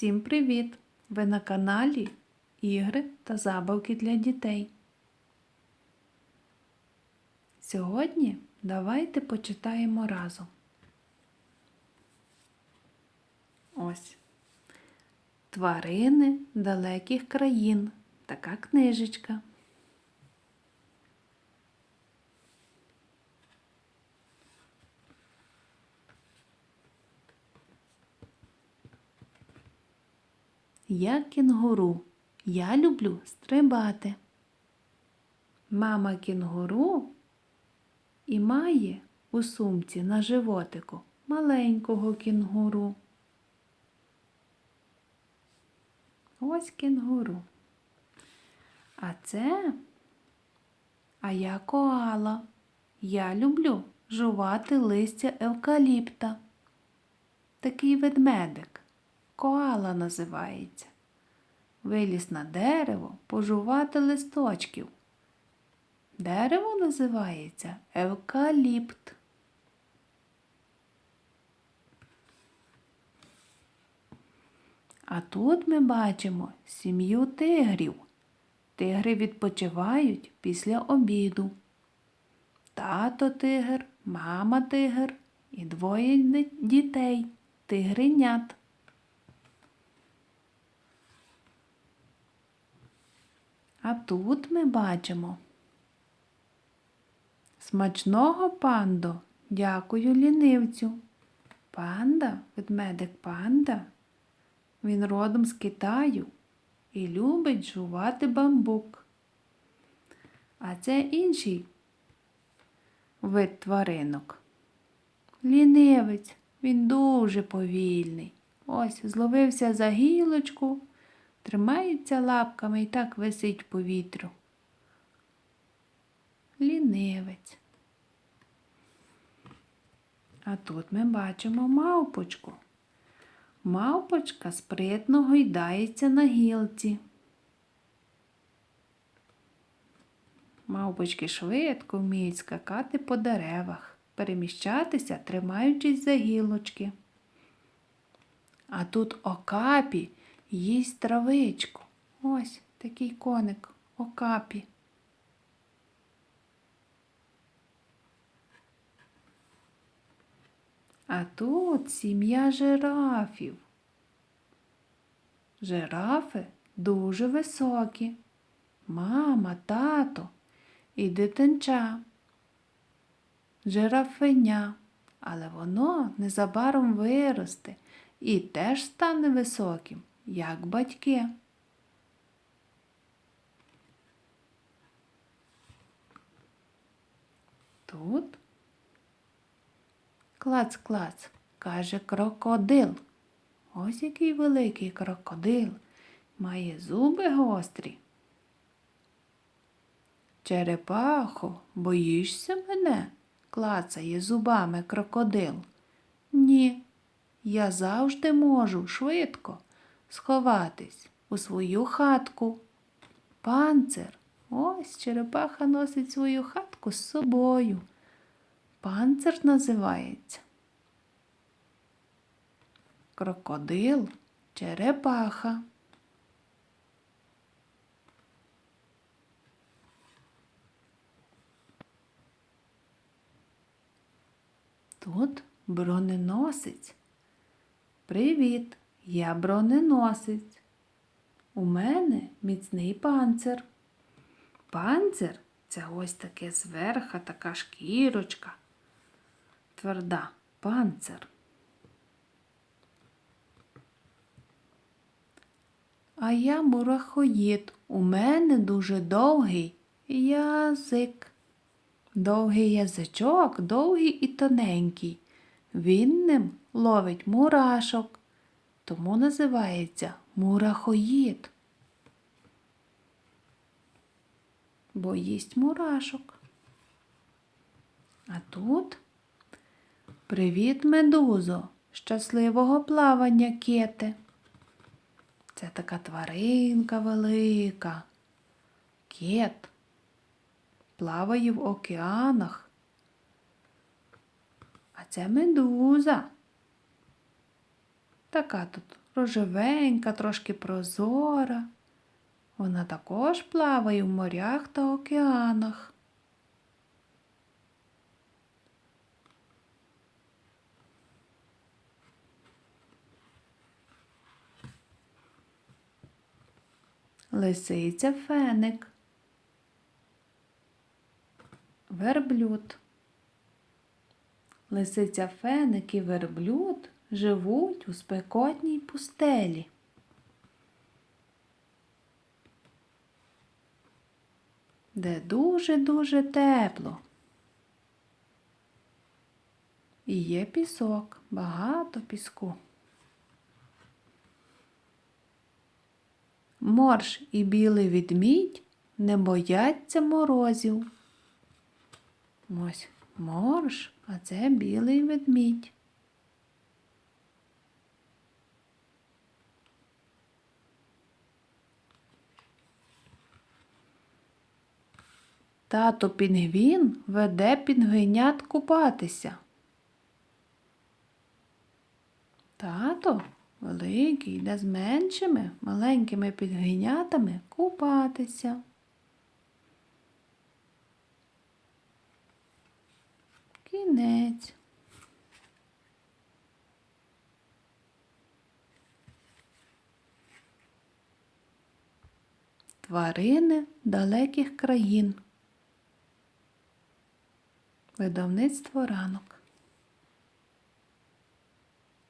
Всім привіт! Ви на каналі Ігри та забавки для дітей. Сьогодні давайте почитаємо разом. Ось. Тварини далеких країн. Така книжечка. Я кінгуру. Я люблю стрибати. Мама кінгуру і має у сумці на животику маленького кінгуру. Ось кінгуру. А це а я коала. Я люблю жувати листя евкаліпта. Такий ведмедик. Коала називається. Виліз на дерево пожувати листочків. Дерево називається евкаліпт. А тут ми бачимо сім'ю тигрів. Тигри відпочивають після обіду. Тато тигр, мама тигр і двоє дітей тигренят. А тут ми бачимо смачного пандо, дякую лінивцю. Панда, ведмедик панда. Він родом з Китаю і любить жувати бамбук. А це інший вид тваринок. Лінивець, він дуже повільний. Ось зловився за гілочку, тримається лапками і так висить повітрю. Лінивець. А тут ми бачимо мавпочку. Мавпочка спритно гойдається на гілці. Мавпочки швидко вміють скакати по деревах, переміщатися, тримаючись за гілочки. А тут окапі їсть травичку. Ось такий коник окапі. А тут сім'я жирафів. Жирафи дуже високі. Мама, тато і дитинча. Жирафеня, але воно незабаром виросте і теж стане високим, як батьки. Тут Клац-клац, каже крокодил. Ось який великий крокодил. Має зуби гострі. Черепахо, боїшся мене? клацає зубами крокодил. Ні, я завжди можу швидко сховатись у свою хатку. Панцир, ось черепаха носить свою хатку з собою. Панцир називається. Крокодил, черепаха. Тут броненосець. Привіт, я броненосець. У мене міцний панцир. Панцир це ось таке зверха така шкірочка тверда панцир. А я мурахоїд. У мене дуже довгий язик. Довгий язичок, довгий і тоненький. Він ним ловить мурашок, тому називається мурахоїд. Бо їсть мурашок. А тут Привіт, медузо, щасливого плавання кити. Це така тваринка велика. Кет плаває в океанах. А це медуза. Така тут рожевенька, трошки прозора. Вона також плаває в морях та океанах. Лисиця феник. Верблюд. Лисиця феник і верблюд живуть у спекотній пустелі. Де дуже-дуже тепло. І є пісок, багато піску. Морж і білий ведмідь не бояться морозів. Ось морж, а це білий ведмідь. Тато пінгвін веде пінгвинят купатися. Тато великий йде з меншими маленькими пінгвинятами купатися. Кінець. Тварини далеких країн. Видавництво ранок.